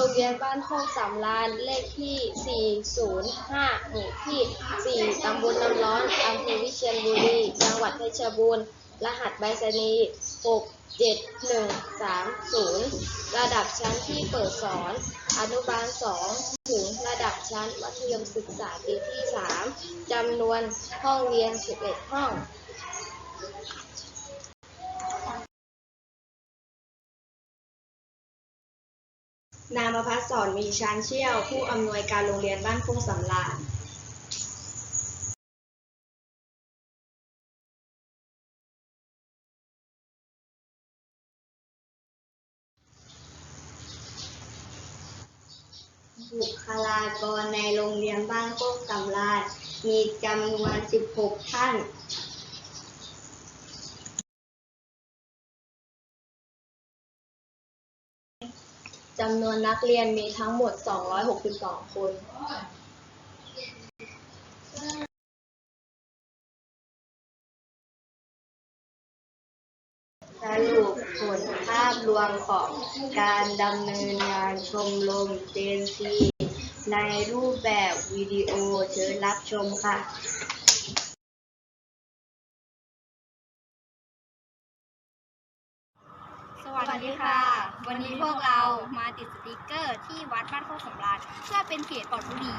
โรงเรียนบ้านโคกสามล้าน เลขที่ 405 หมู่ที่ 4 ตำบลน้ำร้อน อำเภอวิเชียรบุรี จังหวัดเพชรบูรณ์ รหัสใบสนีย์67130 ระดับชั้นที่เปิดสอน อนุบาล 2 ถึงระดับชั้นมัธยมศึกษาปีที่ 3 จำนวนห้องเรียน 11 ห้อง นามพัฒน์สอนมีชันเชี่ยว ผู้อำนวยการโรงเรียนบ้านพุ่งสำราญบุคลากรในโรงเรียนบ้านโคกสำราญมีจำนวน 16 ท่าน จำนวนนักเรียนมีทั้งหมด 262 คน สรุปผลภาพรวมของการดำเนินงานชมรมเจนซีในรูปแบบวิดีโอเชิญรับชมค่ะ วัสดีค่ะ วันนี้พวกเรามาติดสติกเกอร์ที่วัดบ้านโคกสำราญเพื่อเป็นเขตปลอดบุหรี่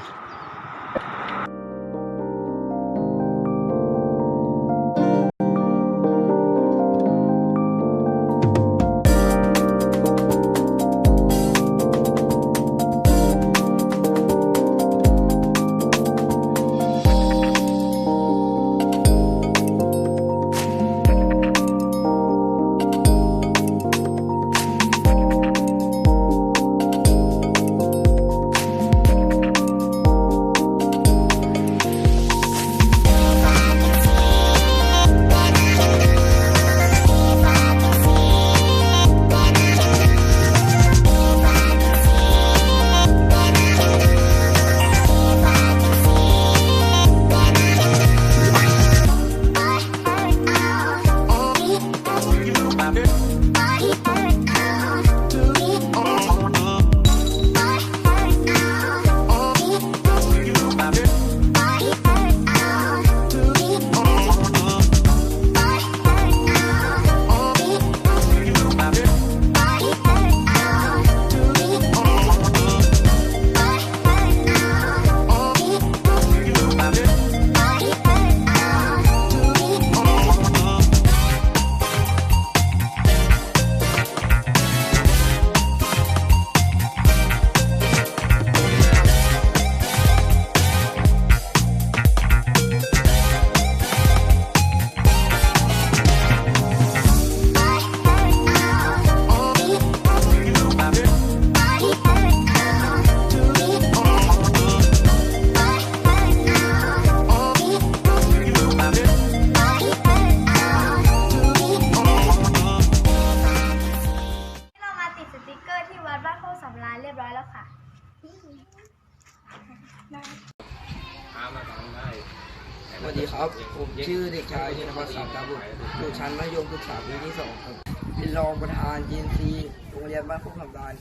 สวัสดีครับ ผมชื่อเด็กชายชินภัสสามตาบุตรอยู่ชั้นมัธยมศึกษาปีที่สองครับ เป็นรองประธานเจนซีโรงเรียนบ้านโคกสำราญ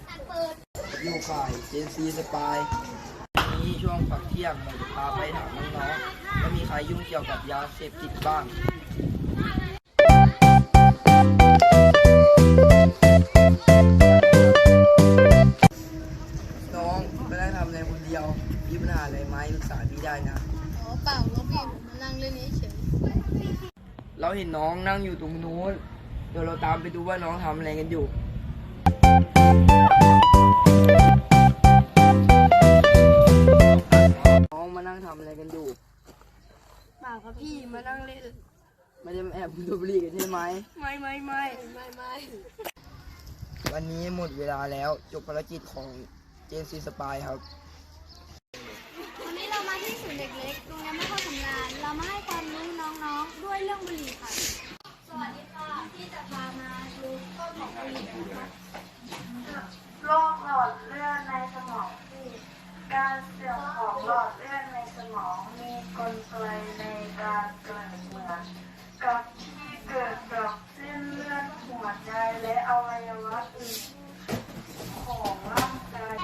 อยู่ฝ่ายเจนซีสปายนี้ช่วงพักเที่ยงผมจะพาไปถามน้องๆว่ามีใครยุ่งเกี่ยวกับยาเสพติดบ้างน้องไม่ได้ทำอะไรคนเดียวมีปัญหาอะไรไหมปรึกษาพี่ได้นะ อ๋อเปล่าแล้วพี่ผมมานั่ง เล่นเฉยเราเห็นน้องนั่งอยู่ตรงนู้น เดี๋ยวเราตามไปดูว่าน้องทำอะไรกันอยู่ น้องมานั่งทำอะไรกันอยู่ เปล่าครับพี่มานั่งเล่นไม่ได้มาแอบดูดบุหรี่กันใช่ไหม ไม่ไม่ไม่ไม่ไม่วันนี้หมดเวลาแล้วจบภารกิจของเจนซีสปายครับ วันนี้เรามาที่ศูนย์เด็กเล็กโรงเรียนไม่เข้าทำงาน เรามาให้ความรู้น้องๆ ด้วยเรื่องบุหรี่ค่ะ สวัสดีค่ะ ที่จะพามาดูต้นของบุหรี่นะคะโรคหลอดเลือดในสมองที่การเสื่อมของหลอดเลือดในสมองมีกลไกในการเกิดเหมือนกับที่เกิดจากเส้นเลือดหัวใจและอวัยวะอื่นของร่างกาย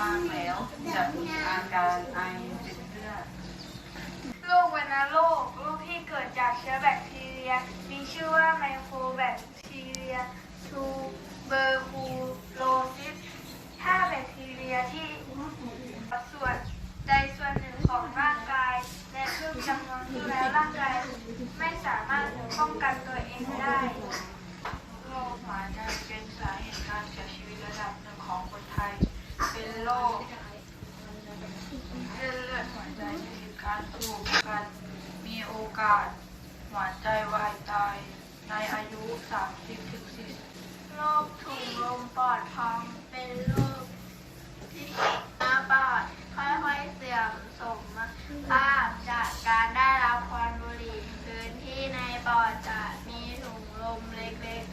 มากแล้วจะมีอาการไอเป็นเลือดโรควัณโรคโรคที่เกิดจากเชื้อแบคทีเรีย มีชื่อว่าไมโครแบคาด หวานใจวายตาย ในอายุ 30ถึง40โรคถุงลมปอดพังเป็นโรคที่หน้าปอดค่อยๆเสื่อมสมภาพจากการได้รับควันบุหรี่พื้นที่ในปอดจะมีถุงลมเล็ก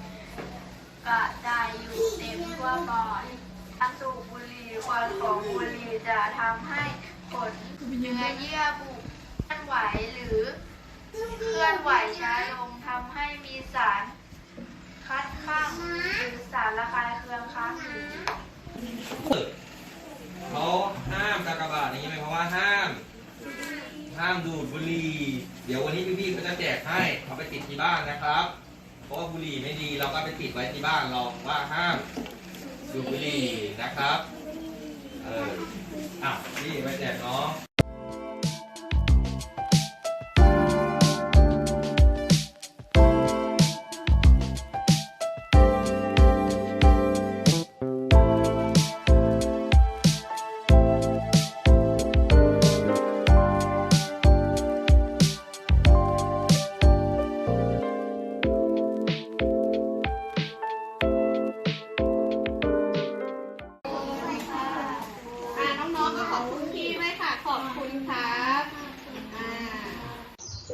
ๆ กระจายอยู่เต็มทั่วปอดถ้าสูบบุหรี่ควันของบุหรี่จะทำให้ผลเนื้อเยื่อบุอ่อนไหวหรือ เคลื่อนไหวช้าลงทำให้มีสารคัดข้างหรือสารระคายเคืองค้างอยู่เขาห้ามกากบาทอย่างนี้ไหมเพราะว่าห้าม ห้ามดูดบุหรี่เดี๋ยววันนี้พี่ๆก็จะแจกให้เอาไปติดที่บ้านนะครับ เพราะว่าบุหรี่ไม่ดีเราก็ไปติดไว้ที่บ้านเราว่าห้ามดูดบุหรี่นะครับ เอออะนี่ไปแจกน้อง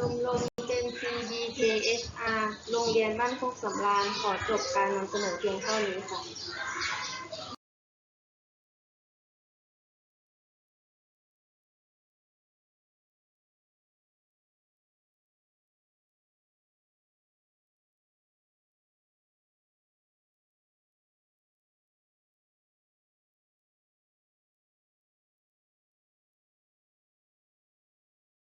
มรมเจนซี BKSR โรงเรียนบ้านโคกสำราญขอจบการนำเสนอเพียงเท่านี้ค่ะ